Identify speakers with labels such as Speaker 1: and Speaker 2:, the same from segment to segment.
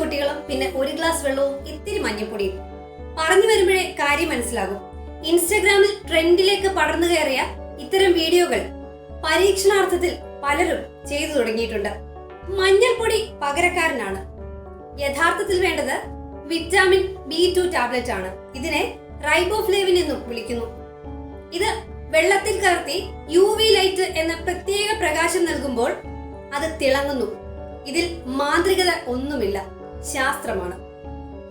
Speaker 1: കുട്ടികളും പിന്നെ ഒരു ഗ്ലാസ് വെള്ളവും ഇത്തിരി മഞ്ഞപ്പൊടിയും പറഞ്ഞു വരുമ്പോഴേ കാര്യം മനസ്സിലാകും. ഇൻസ്റ്റഗ്രാമിൽ ട്രെൻഡിലേക്ക് പടർന്നു കയറിയ ഇത്തരം വീഡിയോകൾ പരീക്ഷണാർത്ഥത്തിൽ പലരും ചെയ്തു തുടങ്ങിയിട്ടുണ്ട്. മഞ്ഞൾപ്പൊടി പകരക്കാരനാണ്. യഥാർത്ഥത്തിൽ വേണ്ടത് വിറ്റാമിൻ ബി ടു ടാബ്ലറ്റ് ആണ്. ഇതിനെ റൈബോഫ്ലേവിൻ എന്നും വിളിക്കുന്നു. ഇത് വെള്ളത്തിൽ കലർത്തി യു വി ലൈറ്റ് എന്ന പ്രത്യേക പ്രകാശം നൽകുമ്പോൾ അത് തിളങ്ങുന്നു. ഇതിൽ മാന്ത്രികത ഒന്നുമില്ല ശാസ്ത്രമാണ്.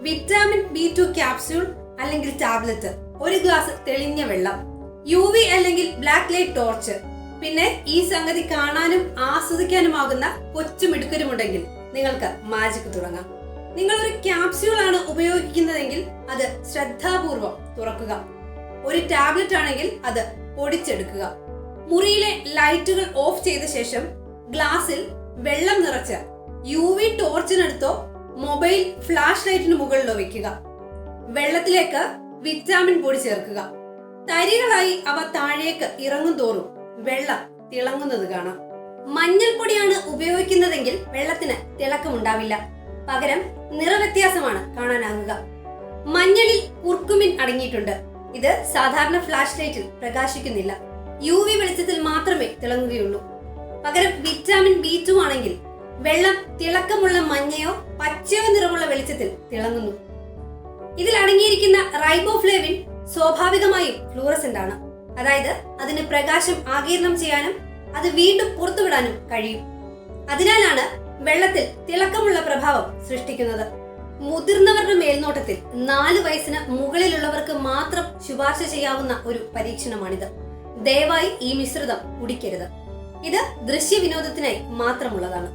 Speaker 1: വിറ്റാമിൻ ബി ടു ക്യാപ്സ്യൂൾ അല്ലെങ്കിൽ ടാബ്ലറ്റ് ഒരു ഗ്ലാസ് തെളിഞ്ഞ വെള്ളം യു വി അല്ലെങ്കിൽ ബ്ലാക്ക് ലൈറ്റ് ടോർച്ച്. പിന്നെ ഈ സംഗതി കാണാനും ആസ്വദിക്കാനുമാകുന്ന കൊച്ചുമിടുക്കരുമുണ്ടെങ്കിൽ നിങ്ങൾക്ക് മാജിക് തുടങ്ങാം. നിങ്ങൾ ഒരു ക്യാപ്സ്യൂൾ ആണ് ഉപയോഗിക്കുന്നതെങ്കിൽ അത് ശ്രദ്ധാപൂർവം തുറക്കുക. ഒരു ടാബ്ലറ്റ് ആണെങ്കിൽ അത് പൊടിച്ചെടുക്കുക. മുറിയിലെ ലൈറ്റുകൾ ഓഫ് ചെയ്ത ശേഷം ഗ്ലാസിൽ വെള്ളം നിറച്ച് യു വി ടോർച്ചിനടുത്തോ മൊബൈൽ ഫ്ലാഷ് ലൈറ്റിന് മുകളിലോ വെക്കുക. വെള്ളത്തിലേക്ക് വിറ്റാമിൻ പൊടി ചേർക്കുക. തരികളായി അവ താഴേക്ക് ഇറങ്ങും തോറും വെള്ളം തിളങ്ങുന്നത് കാണാം. മഞ്ഞൾപ്പൊടിയാണ് ഉപയോഗിക്കുന്നതെങ്കിൽ വെള്ളത്തിന് തിളക്കമുണ്ടാവില്ല. പകരം നിറവ്യത്യാസമാണ് കാണാനാകുക. മഞ്ഞളിൽ കുർക്കുമിൻ അടങ്ങിയിട്ടുണ്ട്. ഇത് സാധാരണ ഫ്ലാഷ് ലൈറ്റിൽ പ്രകാശിക്കുന്നില്ല. യു വി വെളിച്ചത്തിൽ മാത്രമേ തിളങ്ങുകയുള്ളൂ. പകരം വിറ്റാമിൻ ബി ടു ആണെങ്കിൽ വെള്ളം തിളക്കമുള്ള മഞ്ഞയോ പച്ചയോ നിറമുള്ള വെളിച്ചത്തിൽ തിളങ്ങുന്നു. ഇതിൽ അടങ്ങിയിരിക്കുന്ന റൈബോഫ്ലേവിൻ സ്വാഭാവികമായും ഫ്ലൂറസെന്റ് ആണ്. അതായത് അതിന് പ്രകാശം ആകീർണം ചെയ്യാനും അത് വീണ്ടും പുറത്തുവിടാനും കഴിയും. അതിനാലാണ് വെള്ളത്തിൽ തിളക്കമുള്ള പ്രഭാവം സൃഷ്ടിക്കുന്നത്. മുതിർന്നവരുടെ മേൽനോട്ടത്തിൽ നാല് വയസ്സിന് മുകളിലുള്ളവർക്ക് മാത്രം ശുപാർശ ചെയ്യാവുന്ന ഒരു പരീക്ഷണമാണിത്. ദയവായി ഈ മിശ്രിതം കുടിക്കരുത്. ഇത് ദൃശ്യ വിനോദത്തിനായി മാത്രമുള്ളതാണ്.